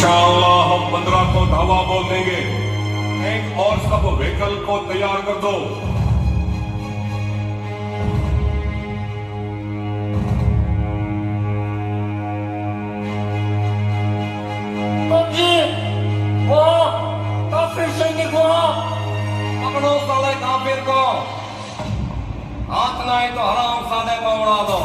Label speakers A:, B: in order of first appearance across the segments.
A: हम पंद्रह को धावा बोल देंगे एक और सब व्हीकल को तैयार कर दो
B: काफिर को हाथ ना है तो हराम सादे को उड़ा दो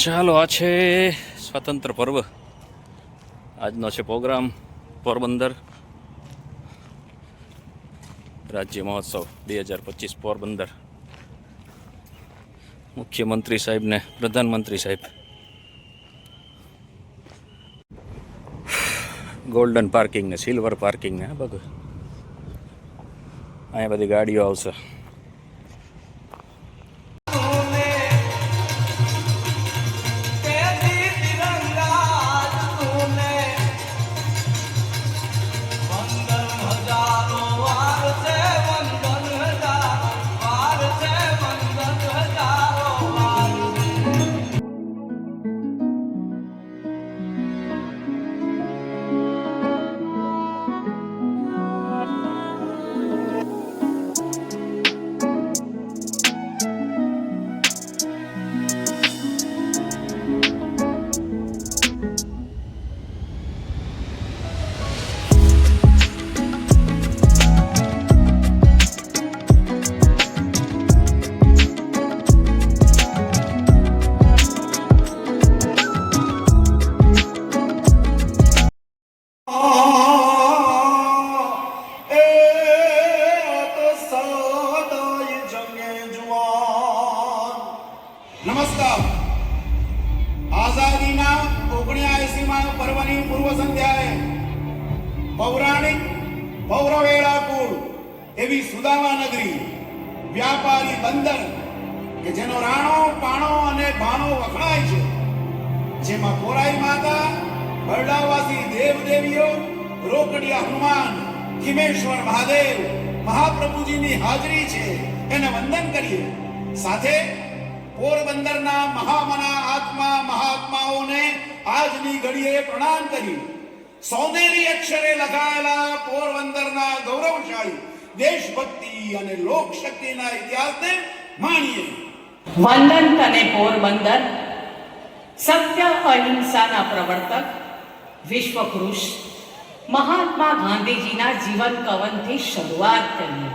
C: ચાલો, આ છે સ્વાતંત્ર પર્વ. આજનો છે પ્રોગ્રામ, પોરબંદર રાજ્ય મહોત્સવ, બે હજાર પચીસ પોરબંદર. મુખ્યમંત્રી સાહેબને, પ્રધાનમંત્રી સાહેબ. ગોલ્ડન પાર્કિંગ ને સિલ્વર પાર્કિંગ ને આ બધું અહીંયા બધી ગાડીઓ આવશે.
D: નમસ્કાર. આઝાદીના ઓગણ્યાએસીમાં પર્વની પૂર્વ સંધ્યાએ પૌરાણિક પૌરવેળાકુળ એવી સુદામા નગરી, વ્યાપારી બંદર કે જેનો રાણો, પાણો અને ભાણો વખણાય છે, જેમાં કોરાઈ માતા, બરડાવાસી દેવદેવીઓ, રોકડિયા હનુમાન, ખિમેશ્વર મહાદેવ, મહાપ્રભુજીની હાજરી છે. એને વંદન કરીએ. સાથે પોરબંદરના મહામના આત્મા મહાત્માઓને આજની ઘડીએ પ્રણામ કરી. સોનેરી અક્ષરે લખાયેલા પોરબંદરના ગૌરવશાળી દેશભક્તિ અને લોકશક્તિના ઇતિહાસને માણીએ.
E: વંદન તને પોરબંદર. સત્ય અહિંસાના પ્રવર્તક, વિશ્વપુરુષ. મહાત્મા ગાંધીજીના જીવન કવનથી શરૂઆત કરીએ.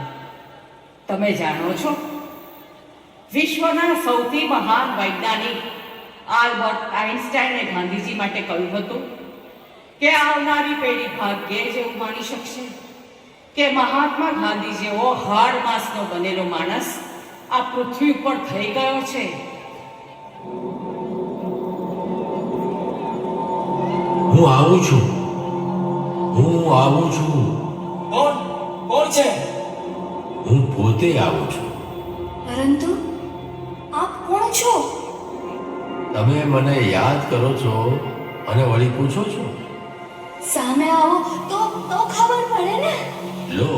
E: તમે જાણો છો? વિશ્વના સૌથી મહાન વૈજ્ઞાનિક આલ્બર્ટ આઇન્સ્ટાઈને ગાંધીજી માટે કહ્યું હતું કે આવનારી પેઢી ભાગ્યે જ એવું માની શકશે કે મહાત્મા ગાંધી જેવો હાડ માસનો બનેલો માણસ આ પૃથ્વી ઉપર થઈ ગયો છે.
F: હું આવું છું. હું આવું છું.
B: કોણ? કોણ છે?
F: હું પોતે આવું છું.
G: પરંતુ છો
F: તમે મને યાદ કરો છો અને વળી પૂછો છો?
G: સામે આવો તો તો ખબર પડે ને.
F: લો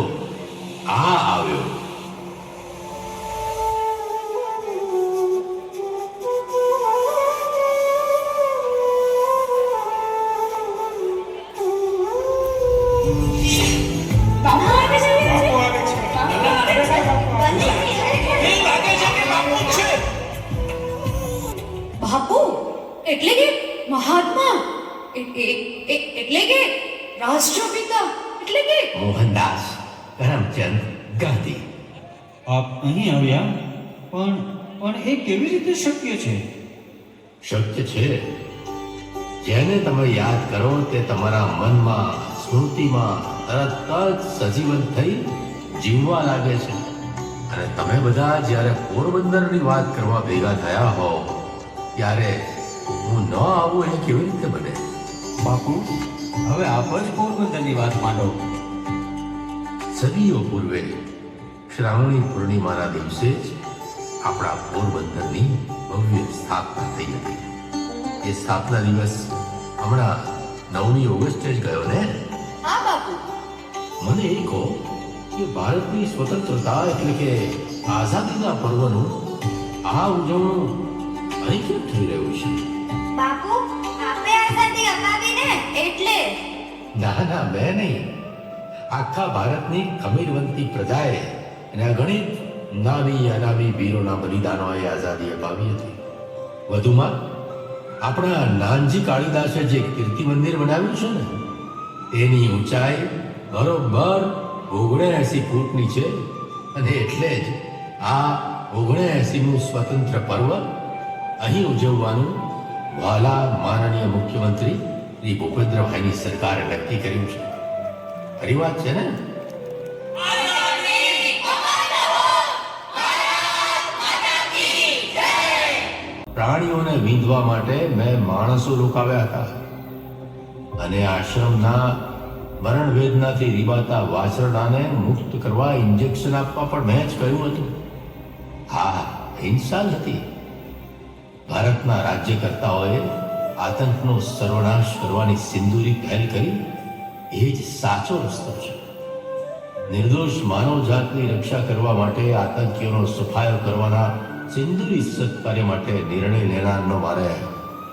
F: આ આવ્યો.
H: શક્ય છે
F: શક્ય છે. જેને તમે યાદ કરો તે તમારા મનમાં સ્મૃતિમાં તરત જ સજીવન થઈ જીવવા લાગે છે. અને તમે બધા જ્યારે પોરબંદરની વાત કરવા ભેગા થયા હો ત્યારે હું ન આવું એ કેવી રીતે બને?
H: બાપુ હવે આપ જ પોરબંદરની વાત માંડો
F: સદીઓ પૂર્વે શ્રાવણી પૂર્ણિમાના દિવસે જ આપણા પોરબંદરની ભવ્ય સ્થાપના થઈ હતી. એ સ્થાપના દિવસ હમણાં નવમી ઓગસ્ટે જ ગયો ને?
G: હા બાપુ.
F: મને એ કહો કે ભારતની સ્વતંત્રતા એટલે કે આઝાદીના પર્વનું આ ઉજવણું અહીં કેમ થઈ રહ્યું છે?
G: બાપુ આપે આઝાદી અપાવી ને એટલે?
F: ના ના મેં નહીં. આખા ભારતની ખમીરવંતી પ્રજાએ અને અગણિત નામી અનામી વીરોના બલિદાનોએ આઝાદી અપાવી હતી. વધુમાં, આપણા નાનજી કાળીદાસે જે કીર્તિ મંદિર બનાવ્યું છે ને તેની ઊંચાઈ બરોબર ઓગણએસી ફૂટની છે અને એટલે જ આ ઓગણએસીમું સ્વતંત્ર પર્વ અહીં ઉજવવાનું વાલા માનનીય મુખ્યમંત્રી શ્રી ભૂપેન્દ્રભાઈની સરકારે નક્કી કર્યું છે. ખરી વાત છે ને? પ્રાણીઓને વીંધવા માટે મેં માણસો રોકાવ્યા હતા. અને આશ્રમના મરણ વેદનાથી રીવાતા વાછરડાને મુક્ત કરવા ઇન્જેક્શન આપવા પણ મેં જ કહ્યું હતું. હા, હિંસા હતી. ભારતના રાજ્યકર્તાઓએ આતંકનો સર્વનાશ કરવાની સિંદૂરી પહેલ કરી. એ જ સાચો રસ્તો છે. નિર્દોષ માનવ જાતની રક્ષા કરવા માટે આતંકીઓનો સફાયો કરવાના સિંદૂરી સત્કાર્ય માટે નિર્ણય લેનારનો મારે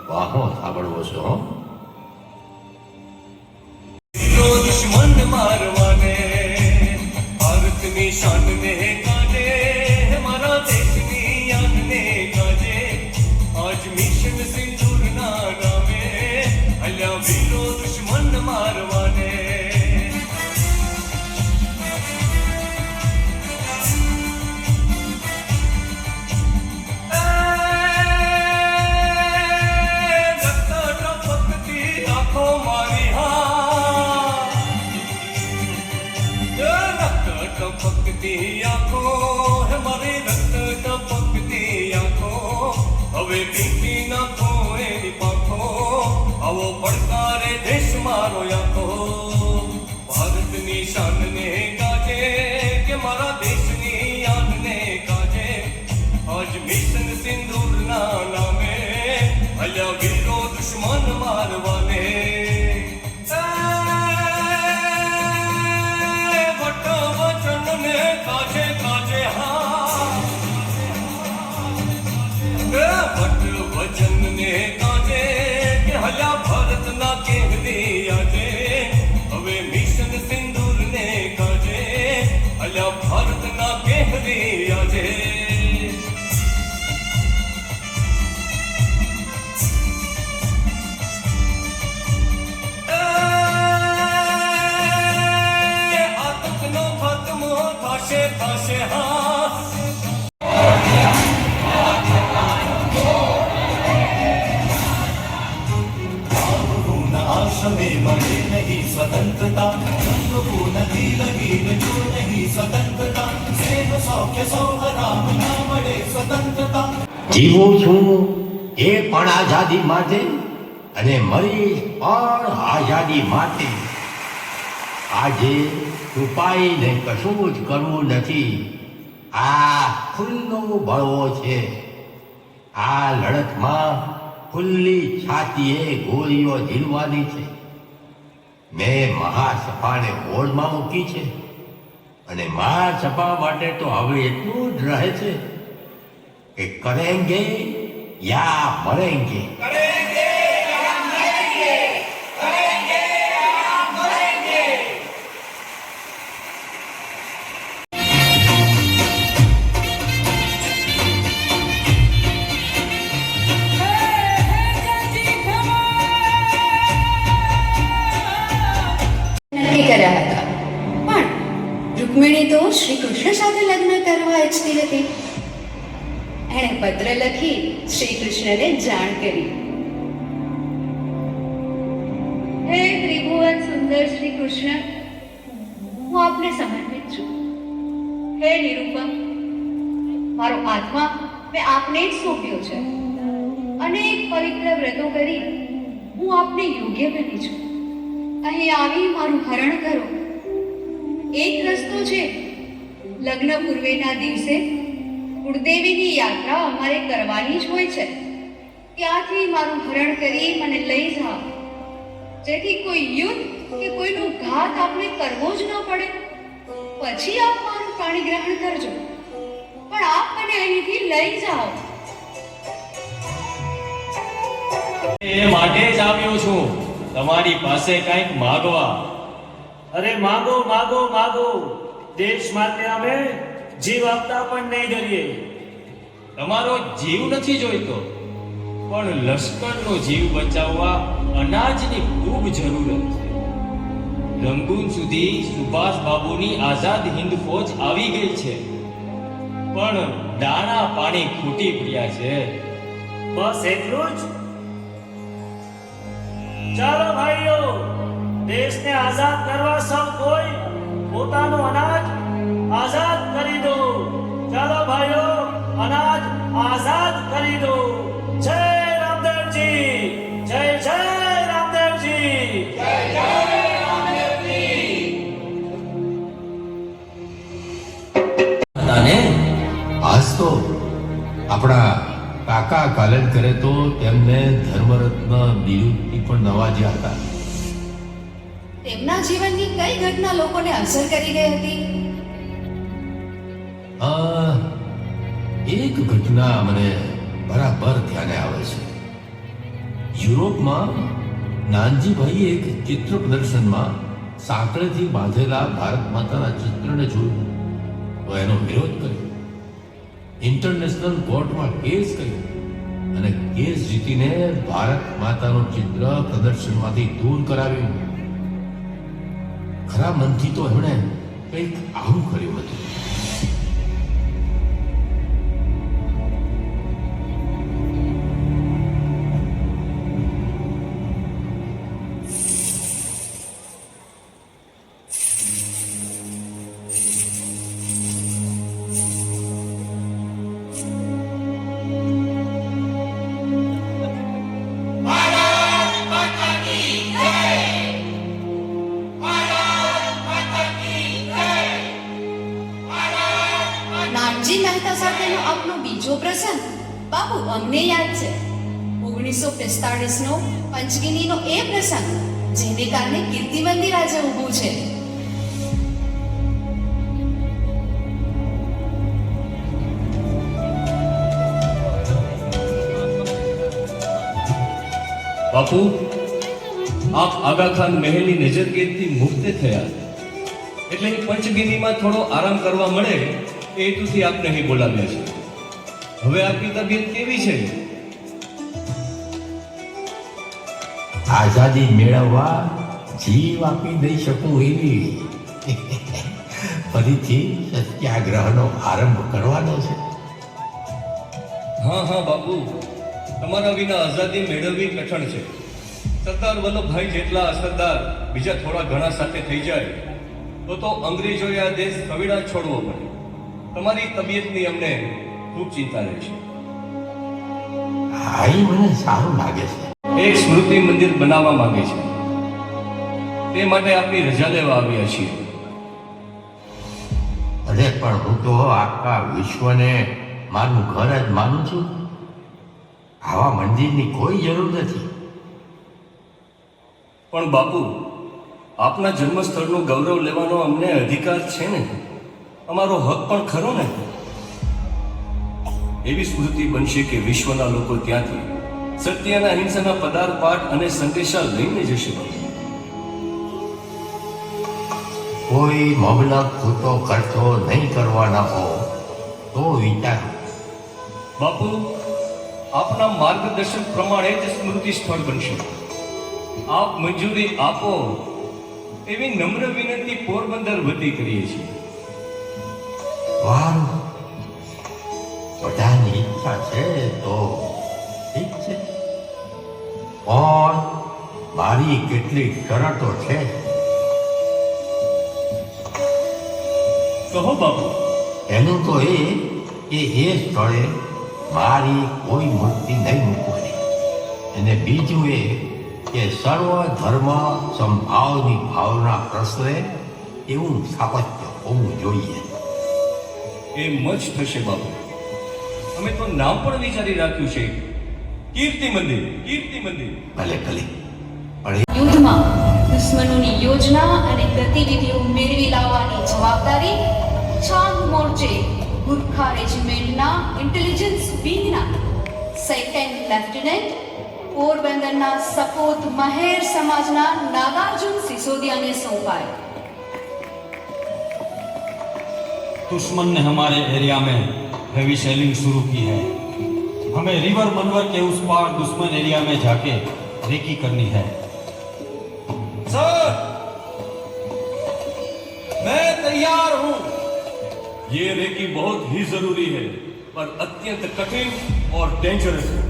F: વાહો સાંભળવો છે હો.
B: દુશ્મન મારવાને ભારતની શાનને અલ્યા વીરો દુશ્મન મારવાને
F: જીવું છું એ પણ આઝાદી માટે અને મરીશ પણ આઝાદી માટે. આજે છુપાઈને કશું જ કરવું નથી. આ ખુલ્લો બળવો છે. આ લડતમાં ખુલ્લી છાતીએ ગોળીઓ ઝીલવાની છે. મેં મહાસભાને હોડમાં મૂકી છે. અને મહાસભા માટે તો હવે એટલું જ રહે છે. कि करेंगे या मरेंगे
G: करेंगे લખી શ્રી કૃષ્ણને જાણ કરી.
I: હે ત્રિભુવન સુંદર શ્રી કૃષ્ણ, હું આપને સમર્પિત છું. હે નિરૂપમ, મારો આત્મા મેં આપને જ સોંપ્યો છે. અનેક પવિત્ર વ્રતો કરી હું આપને યોગ્ય બની છું. અહીં આવી મારું હરણ કરો. એક રસ્તો છે, લગ્ન પૂર્વેના દિવસે કુળદેવીની યાત્રા અમારે કરવાની જ હોય છે. ત્યાંથી મારું હરણ કરી મને લઈ જાઓ. જેથી કોઈ યુદ્ધ કે કોઈનો ઘાત આપને કરવો જ ન પડે. પછી આપ મારું પાણી ગ્રહણ કરજો. પણ આપ મને અહીંથી લઈ જાઓ.
B: એ માટે જ આવ્યો છું. તમારી પાસે કંઈક માગવા.
J: અરે માગો માગો માગો. દેશ માટે અમે જીવ આપતા પણ નહીં ડરીએ.
B: તમારો જીવ નથી જોઈતો, પણ લશ્કરનો જીવ બચાવવા અનાજની ખૂબ જરૂરત છે. રંગૂન સુધી સુભાષ બાબુની આઝાદ હિન્દ ફોજ આવી ગઈ છે, પણ દાણા પાણી ખૂટી પડ્યા છે.
J: બસ એટલું જ? ચાલો ભાઈઓ, દેશને આઝાદ કરવા સૌ કોઈ પોતાનું અનાજ આઝાદ કરી દો. ચાલો ભાઈઓ અનાજ આઝાદ કરી દો. જય રામદેવજી જય જય રામદેવજી.
B: જય
F: આજ તો આપણા કાકા કાલેલકરે તો તેમને ધર્મરત્ન બિરુદથી પણ નવાજ્યા હતા.
G: તેમના જીવનની કઈ ઘટના લોકોને અસર કરી ગઈ હતી?
F: આ એક ઘટના મને બરાબર ધ્યાને આવે છે. યુરોપમાં નાનજીભાઈએ એક ચિત્ર પ્રદર્શનમાં સાંકળેથી બાંધેલા ભારત માતાના ચિત્રને જોયું. તો એનો વિરોધ કર્યો. ઇન્ટરનેશનલ કોર્ટમાં કેસ કર્યો અને કેસ જીતીને ભારત માતાનું ચિત્ર પ્રદર્શનમાંથી દૂર કરાવ્યું. ખરા મનથી તો એમણે કંઈક આવું કર્યું હતું.
G: ઓગણીસો પંચગીનીનો એ પ્રસંગ, જેને કારણે કીર્તિ મંદિર આજે ઊભું છે.
B: બાપુ, આપ આગા ખાન મહેલની નજરકેદથી મુક્ત થયા. એટલે પંચગિનીમાં થોડો આરામ કરવા મળે, એ હેતુથી આપને અહીં બોલાવ્યા છે. હવે આપની તબિયત કેવી છે?
F: આઝાદી મેળવવા જીવ આપી દઈ શકું એવી. ફરીથી સત્યાગ્રહનો આરંભ કરવાનો છે.
B: હા હા બાપુ. તમારા વિના આઝાદી મેળવવી કઠણ છે. સરદાર વલ્લભભાઈ જેટલા અસરદાર બીજા થોડા ઘણા સાથે થઈ જાય તો તો અંગ્રેજોએ આ દેશ સવિડા છોડવો પડે. તમારી તબિયતની અમને ખૂબ ચિંતા રહે છે.
F: હા એ મને સારું લાગે છે.
B: એક સ્મૃતિ મંદિર બનાવવા માંગે છે. તે માટે આપની રજા લેવા આવ્યા છીએ.
F: અરે પણ હું તો આખા વિશ્વને મારું ઘર જ માનું છું. આવા મંદિરની કોઈ જરૂર નથી.
B: પણ બાપુ આપના જન્મસ્થળનું ગૌરવ લેવાનો અમને અધિકાર છે ને? અમારો હક પણ ખરો ને? એવી સ્મૃતિ બનશે કે વિશ્વના લોકો ત્યાંથી સત્ય અને અહિંસાના પદાર્થ પાઠ અને સંદેશા લઈને જશે
F: કોઈ મબલક ખોટો કરતો નહીં કરવાના હો તો વિચારો.
B: બાપુ આપના માર્ગદર્શન પ્રમાણે જ સ્મૃતિ સ્થળ બનશે. આપ મંજૂરી આપો એવી નમ્ર વિનંતી પોરબંદર વતી કરીએ છીએ.
F: વાહ બધાની ઈચ્છા છે તો પણ મારી કેટલીક શરતો છે.
B: કહો બાપુ.
F: એનું તો એ કે એ સ્થળે મારી કોઈ મૂર્તિ નહીં મૂકવાની. અને બીજું એ કે સર્વ ધર્મ સંભાવની ભાવના પ્રસરે એવું સ્થાપત્ય હોવું જોઈએ.
B: એમ જ થશે બાપુ. અમે તો નામ પણ વિચારી રાખ્યું છે. કીર્તિ મંદિર કીર્તિ મંદિર
F: ભલે ભલે પણ
I: યુદ્ધમાં દુશ્મનોની યોજના અને ગતિવિધિઓ મેળવી લાવવાની જવાબદારી ચાંદ મોરચે ગુરખા રેજિમેન્ટના ઇન્ટેલિજન્સ વિંગના સેકન્ડ લેફ્ટનન્ટ પોરબંદરના સપોત મહેર સમાજના નાગાર્જુન સિસોદિયાને સોંપાય
H: दुश्मन ने हमारे एरिया में हैवी सेलिंग शुरू की है हमें रिवर मनवर के उस पार दुश्मन एरिया में जाके रेकी करनी है।
B: सर मैं तैयार हूँ। ये रेकी बहुत ही ज़रूरी है पर अत्यंत कठिन और डेंजरस है।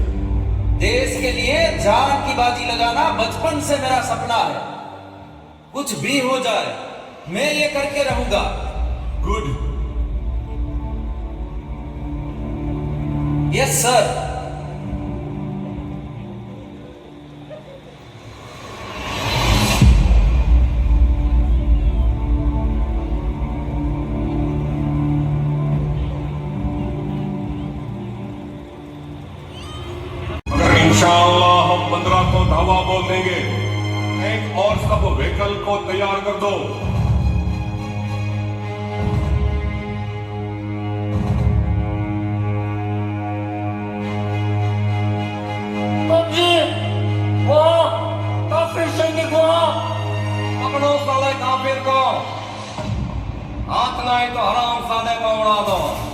K: देश के लिए जान की बाजी लगाना बचपन से मेरा सपना है। कुछ भी हो जाए मैं ये करके रहूँगा।
A: गुड
K: यस सर
A: अगर हम पंद्रह को धावा बोल देंगे। टैंक और सब व्हीकल को तैयार कर दो।
F: બાળકો હાથ નાય તો હરામ સાદે પવડાવો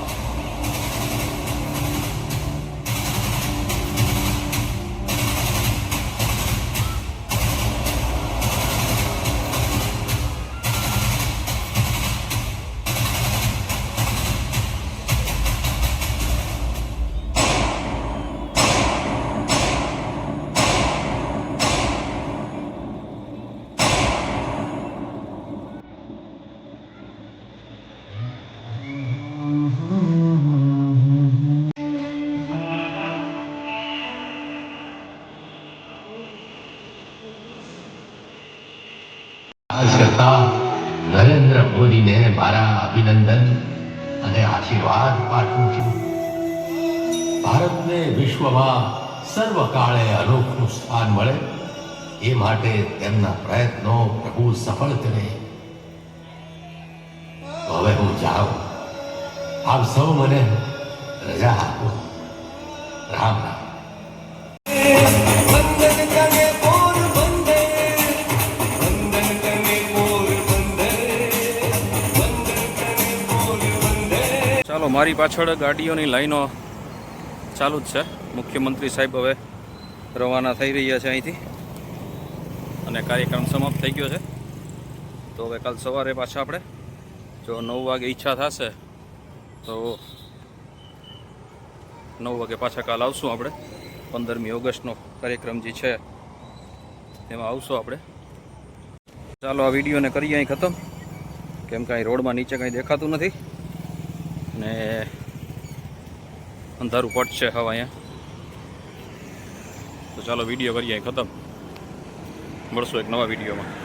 F: આશીર્વાદ પાઠવું છું ભારતને વિશ્વમાં સર્વકાળે અનોખું સ્થાન મળે. એ માટે તેમના પ્રયત્નો પ્રભુ સફળ કરે. હવે હું જાઉં. આપ સૌ મને રજા આપો. રામ રામ.
C: મારી પાછળ ગાડીઓની લાઈનો ચાલુ જ છે. મુખ્યમંત્રી સાહેબ હવે રવાના થઈ રહ્યા છે અહીંથી. અને કાર્યક્રમ સમાપ્ત થઈ ગયો છે. તો હવે કાલ સવારે પાછા આપણે, જો નવ વાગે ઈચ્છા થશે, તો નવ વાગે પાછા કાલ આવશું આપણે. પંદરમી ઓગસ્ટનો કાર્યક્રમ જે છે, તેમાં આવશું આપણે. ચાલો આ વિડીયોને કરીએ અહીં ખતમ. કેમ કાંઈ રોડમાં નીચે કાંઈ દેખાતું નથી. ને અંધારું છે હવા અહીંયા. તો ચાલો વીડિયો કરીએ ખતમ. મળશું એક નવા વિડીયોમાં